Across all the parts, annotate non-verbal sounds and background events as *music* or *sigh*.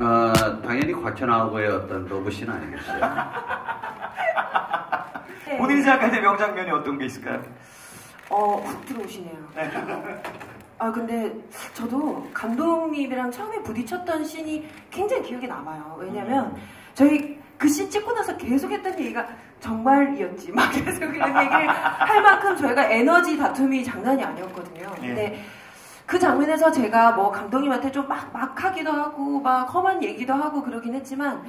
어, 당연히 과천하고의 어떤 러브씬 아니겠어요? *laughs* 네. 본인이 생각할 때 명장면이 어떤 게 있을까요? 어, 훅 들어오시네요. *laughs* 아, 근데 저도 감독님이랑 처음에 부딪혔던 씬이 굉장히 기억에 남아요. 왜냐면 저희 그씬 찍고 나서 계속 했던 얘기가 정말이었지. 막 *laughs* 계속 이런 얘기를 할 만큼 저희가 에너지 다툼이 장난이 아니었거든요. 근데 그 장면에서 제가 뭐 감독님한테 좀 막, 막 하기도 하고, 막 험한 얘기도 하고 그러긴 했지만,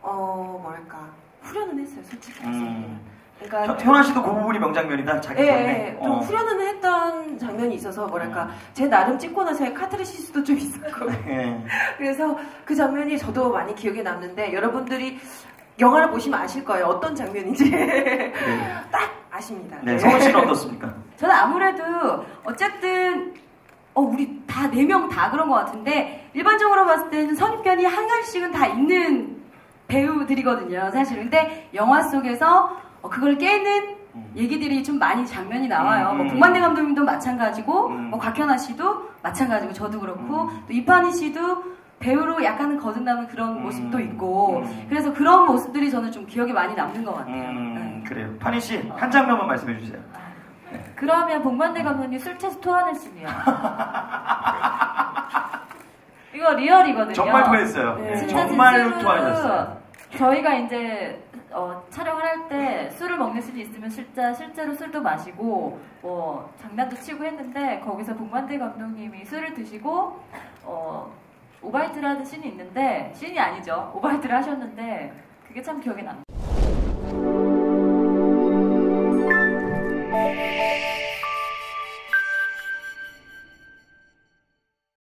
어, 뭐랄까. 후련은 했어요, 솔직히. 음. 그러니까 현아 씨도 그 부분이 명장면이다. 자기 예, 본인의. 예, 좀 어. 후련은 했던 장면이 있어서 뭐랄까 제 나름 찍고 나서의 카타르시스도 좀 있었고 예. *laughs* 그래서 그 장면이 저도 많이 기억에 남는데 여러분들이 영화를 보시면 아실 거예요 어떤 장면인지 *laughs* 딱 아십니다. 네, 성원 씨는 어떻습니까? 저는 아무래도 어쨌든 어 우리 다 네 명 다 그런 것 같은데 일반적으로 봤을 때는 선입견이 한 가지씩은 다 있는 배우들이거든요 사실 근데 영화 속에서 어, 그걸 깨는 음. 얘기들이 좀 많이 장면이 나와요 음, 뭐 음. 복만대 감독님도 마찬가지고 음. 뭐 곽현아 씨도 마찬가지고 저도 그렇고 음. 또 이판희 씨도 배우로 약간은 거듭나는 그런 음. 모습도 있고 음. 그래서 그런 모습들이 저는 좀 기억에 많이 남는 것 같아요 음, 네. 그래요. 판희 씨, 한 장면만 말씀해 주세요. 그러면 복만대 감독님 술 취해서 토하는 씬이요. *laughs* 이거 리얼이거든요. 정말 토했어요. 네. 예, 진짜 정말로 토하셨어요. 저희가 이제 어, 촬영을 할 때 술을 먹는 씬이 있으면 실제, 실제로 술도 마시고 뭐 장난도 치고 했는데 거기서 복만대 감독님이 술을 드시고 어, 오바이트를 하는 씬이 있는데 씬이 아니죠. 오바이트를 하셨는데 그게 참 기억에 남네요.